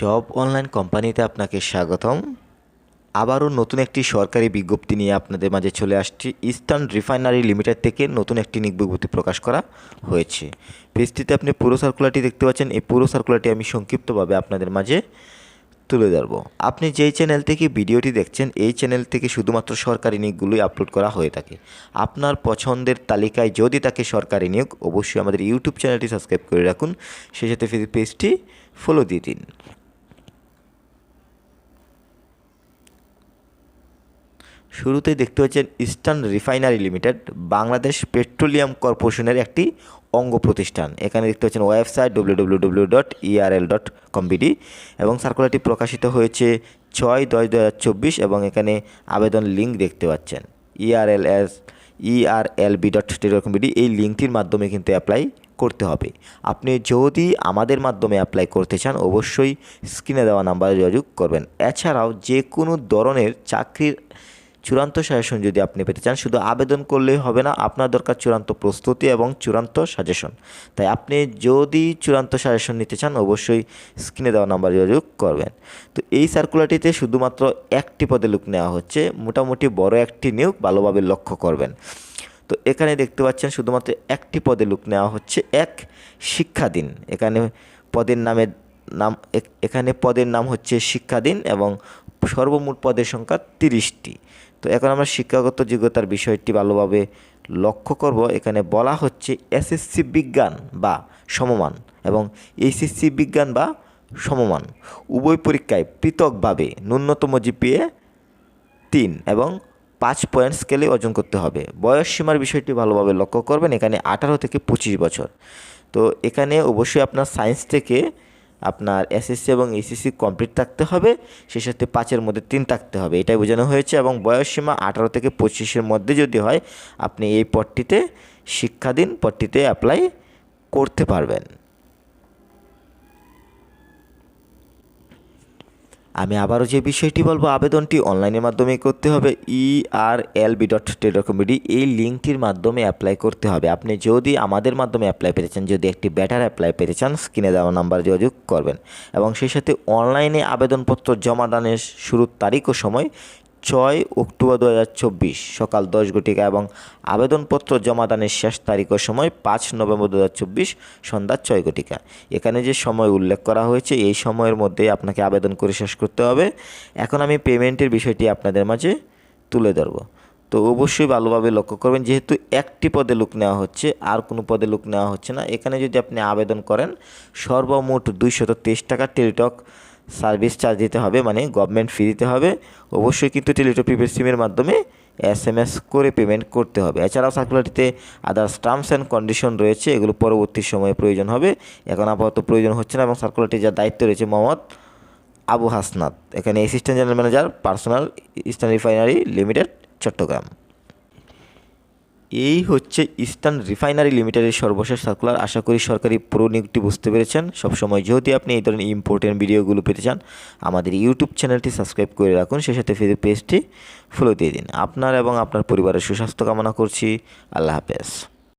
Job online কোম্পানিতে আপনাকে স্বাগতম। আবারও নতুন একটি সরকারি বিজ্ঞপ্তি নিয়ে আপনাদের মাঝে চলে আসছি। ইস্টার্ন রিফাইনারি লিমিটেড থেকে নতুন একটি বিজ্ঞপ্তি প্রকাশ করা হয়েছে। পেজটিতে আপনি পুরো সার্কুলারটি দেখতে পাচ্ছেন। এই পুরো সার্কুলারটি আমি সংক্ষিপ্তভাবে আপনাদের মাঝে তুলে ধরব। আপনি যেই চ্যানেল থেকে ভিডিওটি দেখছেন, এই চ্যানেল থেকে শুধুমাত্র সরকারি নিয়োগগুলোই আপলোড করা হয়ে থাকে। আপনার পছন্দের তালিকায় যদি তাকে সরকারি নিয়োগ, অবশ্যই আমাদের ইউটিউব চ্যানেলটি সাবস্ক্রাইব করে রাখুন। সেই সাথে পেজটি ফলো দিয়ে দিন। শুরুতেই দেখতে পাচ্ছেন eastern refinery limited, Bangladesh petroleum কর্পোরেশনের একটি অঙ্গ প্রতিষ্ঠান। এখানে দেখতে পাচ্ছেন website W W W dot ERL dot com bd এবং সার্কুলারটি প্রকাশিত হয়েছে ছয় দশ দু হাজার চব্বিশ এবং এখানে আবেদন লিঙ্ক দেখতে পাচ্ছেন। ERL S ERLB dot Teletalk BD এই লিঙ্কটির মাধ্যমে কিন্তু অ্যাপ্লাই করতে হবে। আপনি যদি আমাদের মাধ্যমে অ্যাপ্লাই করতে চান, অবশ্যই স্ক্রিনে দেওয়া নাম্বারে যোগাযোগ করবেন। এছাড়াও যে কোনো ধরনের চাকরির চূড়ান্ত সাজেশন যদি আপনি পেতে চান, শুধু আবেদন করলেই হবে না, আপনার দরকার চূড়ান্ত প্রস্তুতি এবং চূড়ান্ত সাজেশন। তাই আপনি যদি চূড়ান্ত সাজেশন নিতে চান, অবশ্যই স্ক্রিনে দেওয়া নাম্বার যোগাযোগ করবেন। তো এই সার্কুলারটিতে শুধুমাত্র একটি পদে লোক নেওয়া হচ্ছে, মোটামুটি বড় একটি নিয়োগ ভালোভাবে লক্ষ্য করবেন। তো এখানে দেখতে পাচ্ছেন শুধুমাত্র একটি পদে লোক নেওয়া হচ্ছে, এক শিক্ষাদিন এখানে পদের নামের নাম এখানে পদের নাম হচ্ছে শিক্ষাদিন এবং সর্বমোট পদের সংখ্যা তিরিশটি। তো এখন আমরা শিক্ষাগত যোগ্যতার বিষয়টি ভালোভাবে লক্ষ্য করব। এখানে বলা হচ্ছে এসএসসি বিজ্ঞান বা সমমান এবং এইচএসসি বিজ্ঞান বা সমমান উভয় পরীক্ষায় পৃথকভাবে ন্যূনতম জিপিএ তিন এবং পাঁচ পয়েন্ট স্কেলে অর্জন করতে হবে। বয়স সীমার বিষয়টি ভালোভাবে লক্ষ্য করবেন। এখানে আঠারো থেকে পঁচিশ বছর। তো এখানে অবশ্যই আপনার সায়েন্স থেকে আপনার এসএসসি এবং এসএসসি কমপ্লিট থাকতে হবে, সেই সাথে পাঁচের মধ্যে তিন থাকতে হবে। এটাই বোঝানো হয়েছে এবং বয়সসীমা আঠারো থেকে পঁচিশের মধ্যে যদি হয়, আপনি এই পদটিতে শিক্ষাদিন পদটিতে অ্যাপ্লাই করতে পারবেন। আমি আবারও যে বিষয়টি বলব, আবেদনটি অনলাইনের মাধ্যমে করতে হবে। ই আর এল বি ডট টেলিকমিডি এই লিঙ্কটির মাধ্যমে অ্যাপ্লাই করতে হবে। আপনি যদি আমাদের মাধ্যমে অ্যাপ্লাই পেতে চান যদি একটি ব্যাটার অ্যাপ্লাই পেতে চান স্ক্রিনে দেওয়া নাম্বার যোগাযোগ করবেন। এবং সেই সাথে অনলাইনে আবেদনপত্র জমা দানের শুরুর তারিখ ও সময় ছয় অক্টোবর দু হাজার চব্বিশ সকাল দশ ঘটিকা এবং আবেদনপত্র জমাদানের শেষ তারিখ ও সময় পাঁচ নভেম্বর দু হাজার চব্বিশ সন্ধ্যা ছয় ঘটিকা। এখানে যে সময় উল্লেখ করা হয়েছে, এই সময়ের মধ্যে আপনাকে আবেদন করে শেষ করতে হবে। এখন আমি পেমেন্টের বিষয়টি আপনাদের মাঝে তুলে ধরবো। তো অবশ্যই ভালোভাবে লক্ষ্য করবেন, যেহেতু একটি পদে লোক নেওয়া হচ্ছে, আর কোনো পদে লোক নেওয়া হচ্ছে না। এখানে যদি আপনি আবেদন করেন, সর্বমোট দুইশত টাকা টেলিটক সার্ভিস চার্জ দিতে হবে মানে গভর্নমেন্ট ফি দিতে হবে। অবশ্যই কিন্তু টেলিটক প্রিপেড সিমের মাধ্যমে এস এম এস করে পেমেন্ট করতে হবে। এছাড়াও সার্কুলারটিতে আদার্স টার্মস অ্যান্ড কন্ডিশন রয়েছে, এগুলো পরবর্তী সময়ে প্রয়োজন হবে। এখন আপাতত প্রয়োজন হচ্ছে না এবং সার্কুলারটির যা দায়িত্ব রয়েছে মোহাম্মদ আবু হাসনাত। এখানে assistant general manager personal eastern refinery limited Chittagong. এই হচ্ছে ইস্টার্ন রিফাইনারি লিমিটেডের সর্বশেষ সার্কুলার আশা করি সরকারি পুরো নিয়োগটি বুঝতে পেরেছেন। সবসময় যদি আপনি এই ধরনের ইম্পর্টেন্ট ভিডিওগুলো পেতে চান, আমাদের ইউটিউব চ্যানেলটি সাবস্ক্রাইব করে রাখুন। সেই সাথে ফেসবুক পেজটি ফলো দিয়ে দিন। আপনার এবং আপনার পরিবারের সুস্বাস্থ্য কামনা করছি। আল্লাহ হাফেজ।